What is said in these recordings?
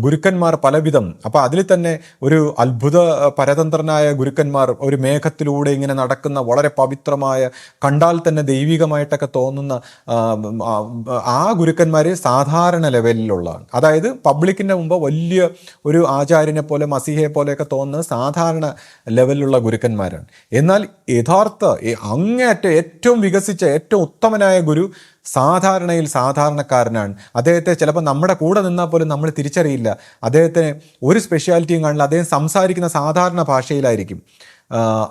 ഗുരുക്കന്മാർ പലവിധം. അപ്പോൾ അതിൽ തന്നെ ഒരു അത്ഭുത പരതന്ത്രനായ ഗുരുക്കന്മാർ ഒരു മേഘത്തിലൂടെ ഇങ്ങനെ നടക്കുന്ന വളരെ പവിത്രമായ കണ്ടാൽ തന്നെ ദൈവികമായിട്ടൊക്കെ തോന്നുന്ന ആ, ഗുരുക്കന്മാർ സാധാരണ ലെവലിലുള്ളതാണ്. അതായത് പബ്ലിക്കിന്റെ മുമ്പ് വലിയ ഒരു ആചാര്യനെ പോലെ മസിഹയെ പോലെയൊക്കെ തോന്നുന്ന സാധാരണ ലെവലിലുള്ള ഗുരുക്കന്മാരാണ്. എന്നാൽ യഥാർത്ഥ അങ്ങേറ്റ ഏറ്റവും വികസിച്ച ഏറ്റവും ഉത്തമനായ ഗുരു സാധാരണയിൽ സാധാരണക്കാരനാണ്. അദ്ദേഹത്തെ ചിലപ്പോൾ നമ്മുടെ കൂടെ നിന്നാൽ പോലും നമ്മൾ തിരിച്ചറിയില്ല. അദ്ദേഹത്തിന് ഒരു സ്പെഷ്യാലിറ്റിയും കാണില്ല. അദ്ദേഹം സംസാരിക്കുന്ന സാധാരണ ഭാഷയിലായിരിക്കും.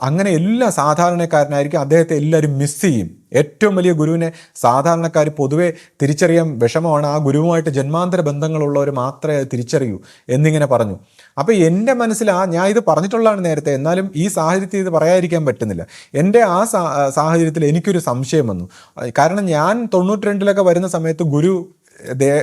അങ്ങനെ എല്ലാ സാധാരണക്കാരനായിരിക്കും. അദ്ദേഹത്തെ എല്ലാവരും മിസ് ചെയ്യും. ഏറ്റവും വലിയ ഗുരുവിനെ സാധാരണക്കാർ പൊതുവെ തിരിച്ചറിയാൻ വിഷമമാണ്. ആ ഗുരുവുമായിട്ട് ജന്മാന്തര ബന്ധങ്ങളുള്ളവർ മാത്രമേ തിരിച്ചറിയൂ എന്നിങ്ങനെ പറഞ്ഞു. അപ്പോൾ എന്റെ മനസ്സിൽ ആ ഞാൻ ഇത് പറഞ്ഞിട്ടുള്ളതാണ് നേരത്തെ. എന്നാലും ഈ സാഹചര്യത്തിൽ ഇത് പറയാതിരിക്കാൻ പറ്റുന്നില്ല. എന്റെ ആ സാഹചര്യത്തിൽ എനിക്കൊരു സംശയം വന്നു. കാരണം ഞാൻ തൊണ്ണൂറ്റി രണ്ടിലൊക്കെ വരുന്ന സമയത്ത് ഗുരു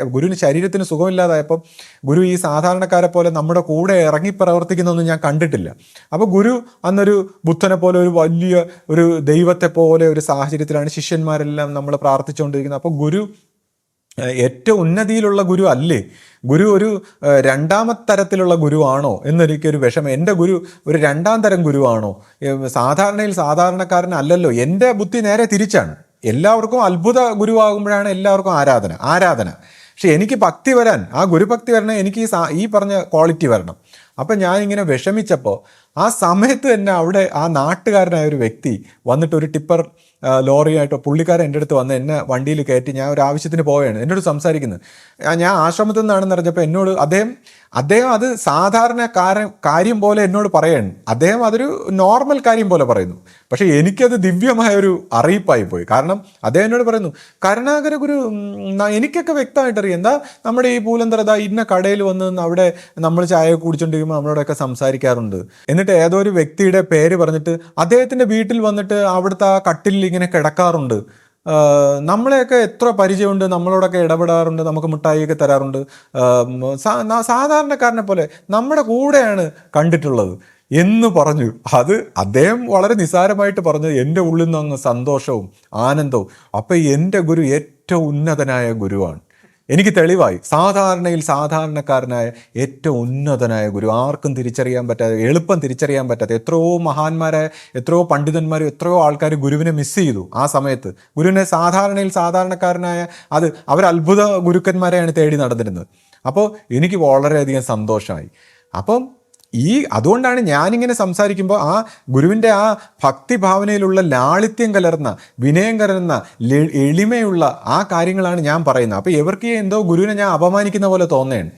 ഗുരുവിന് ശരീരത്തിന് സുഖമില്ലാതായപ്പോൾ ഗുരു ഈ സാധാരണക്കാരെ പോലെ നമ്മുടെ കൂടെ ഇറങ്ങി പ്രവർത്തിക്കുന്നൊന്നും ഞാൻ കണ്ടിട്ടില്ല. അപ്പോൾ ഗുരു അന്നൊരു ബുദ്ധനെ പോലെ ഒരു വലിയ ഒരു ദൈവത്തെ പോലെ ഒരു സാഹചര്യത്തിലാണ് ശിഷ്യന്മാരെല്ലാം നമ്മൾ പ്രാർത്ഥിച്ചുകൊണ്ടിരിക്കുന്നത്. അപ്പോൾ ഗുരു ഏറ്റവും ഉന്നതിയിലുള്ള ഗുരു അല്ലേ? ഗുരു ഒരു രണ്ടാമത്തരത്തിലുള്ള രണ്ടാമത്തെ തരത്തിലുള്ള ഗുരുവാണോ എന്നെനിക്കൊരു വിഷമം. എന്റെ ഗുരു ഒരു രണ്ടാം തരം ഗുരുവാണോ? സാധാരണയിൽ സാധാരണക്കാരനല്ലല്ലോ എന്റെ ബുദ്ധി നേരെ തിരിച്ചാണ്. എല്ലാവർക്കും അത്ഭുത ഗുരുവാകുമ്പോഴാണ് എല്ലാവർക്കും ആരാധന ആരാധന. പക്ഷെ എനിക്ക് ഭക്തി വരാൻ ആ ഗുരുഭക്തി വരണം എനിക്ക് ഈ ഈ പറഞ്ഞ ക്വാളിറ്റി വരണം. അപ്പം ഞാനിങ്ങനെ വിഷമിച്ചപ്പോൾ ആ സമയത്ത് തന്നെ അവിടെ ആ നാട്ടുകാരനായ ഒരു വ്യക്തി വന്നിട്ട് ഒരു ടിപ്പർ ലോറിയായിട്ടോ പുള്ളിക്കാരൻ എന്റെ അടുത്ത് വന്ന് എന്നെ വണ്ടിയിൽ കയറ്റി ഞാൻ ഒരു ആവശ്യത്തിന് പോവുകയാണ്. എന്നോട് സംസാരിക്കുന്നത് ഞാൻ ആശ്രമത്തിൽ നിന്നാണെന്ന് അറിഞ്ഞപ്പോൾ എന്നോട് അദ്ദേഹം അദ്ദേഹം അത് സാധാരണ കാര്യം കാര്യം പോലെ എന്നോട് പറയാണ്. അദ്ദേഹം അതൊരു നോർമൽ കാര്യം പോലെ പറയുന്നു. പക്ഷേ എനിക്കത് ദിവ്യമായ ഒരു അറിയിപ്പായി പോയി. കാരണം അദ്ദേഹം എന്നോട് പറയുന്നു കരുണാകര ഗുരു എനിക്കൊക്കെ വ്യക്തമായിട്ട് അറിയാം എന്താ നമ്മുടെ ഈ പൂലന്തരത ഇന്ന കടയിൽ വന്ന് അവിടെ നമ്മൾ ചായ കുടിച്ചോണ്ടിരിക്കുമ്പോൾ നമ്മളോടൊക്കെ സംസാരിക്കാറുണ്ട്. എന്നിട്ട് ഏതോ ഒരു വ്യക്തിയുടെ പേര് പറഞ്ഞിട്ട് അദ്ദേഹത്തിന്റെ വീട്ടിൽ വന്നിട്ട് അവിടുത്തെ ആ കട്ടിലിൽ ഇങ്ങനെ കിടക്കാറുണ്ട്. നമ്മളെയൊക്കെ എത്ര പരിചയമുണ്ട് നമ്മളോടൊക്കെ ഇടപെടാറുണ്ട് നമുക്ക് മിഠായിയൊക്കെ തരാറുണ്ട്. സാധാരണക്കാരനെ പോലെ നമ്മുടെ കൂടെയാണ് കണ്ടിട്ടുള്ളത് എന്ന് പറഞ്ഞു. അത് അദ്ദേഹം വളരെ നിസാരമായിട്ട് പറഞ്ഞു എന്റെ ഉള്ളിൽ നിന്ന് സന്തോഷവും ആനന്ദവും. അപ്പം എന്റെ ഗുരു ഏറ്റവും ഉന്നതനായ ഗുരുവാണ്. എനിക്ക് തെളിവായി. സാധാരണയിൽ സാധാരണക്കാരനായ ഏറ്റവും ഉന്നതനായ ഗുരു. ആർക്കും തിരിച്ചറിയാൻ പറ്റാതെ എളുപ്പം തിരിച്ചറിയാൻ പറ്റാത്ത എത്രയോ മഹാന്മാരായ എത്രയോ പണ്ഡിതന്മാരും എത്രയോ ആൾക്കാർ ഗുരുവിനെ മിസ് ചെയ്തു ആ സമയത്ത്. ഗുരുവിനെ സാധാരണയിൽ സാധാരണക്കാരനായ അത് അവർ അത്ഭുത ഗുരുക്കന്മാരെയാണ് തേടി നടന്നിരുന്നത്. അപ്പോൾ എനിക്ക് വളരെയധികം സന്തോഷമായി. അപ്പം ഈ അതുകൊണ്ടാണ് ഞാനിങ്ങനെ സംസാരിക്കുമ്പോൾ ആ ഗുരുവിന്റെ ആ ഭക്തിഭാവനയിലുള്ള ലാളിത്യം കലർന്ന വിനയം കലർന്ന എളിമയുള്ള ആ കാര്യങ്ങളാണ് ഞാൻ പറയുന്നത്. അപ്പോൾ ഇവർക്ക് എന്തോ ഗുരുവിനെ ഞാൻ അപമാനിക്കുന്ന പോലെ തോന്നുകയാണ്.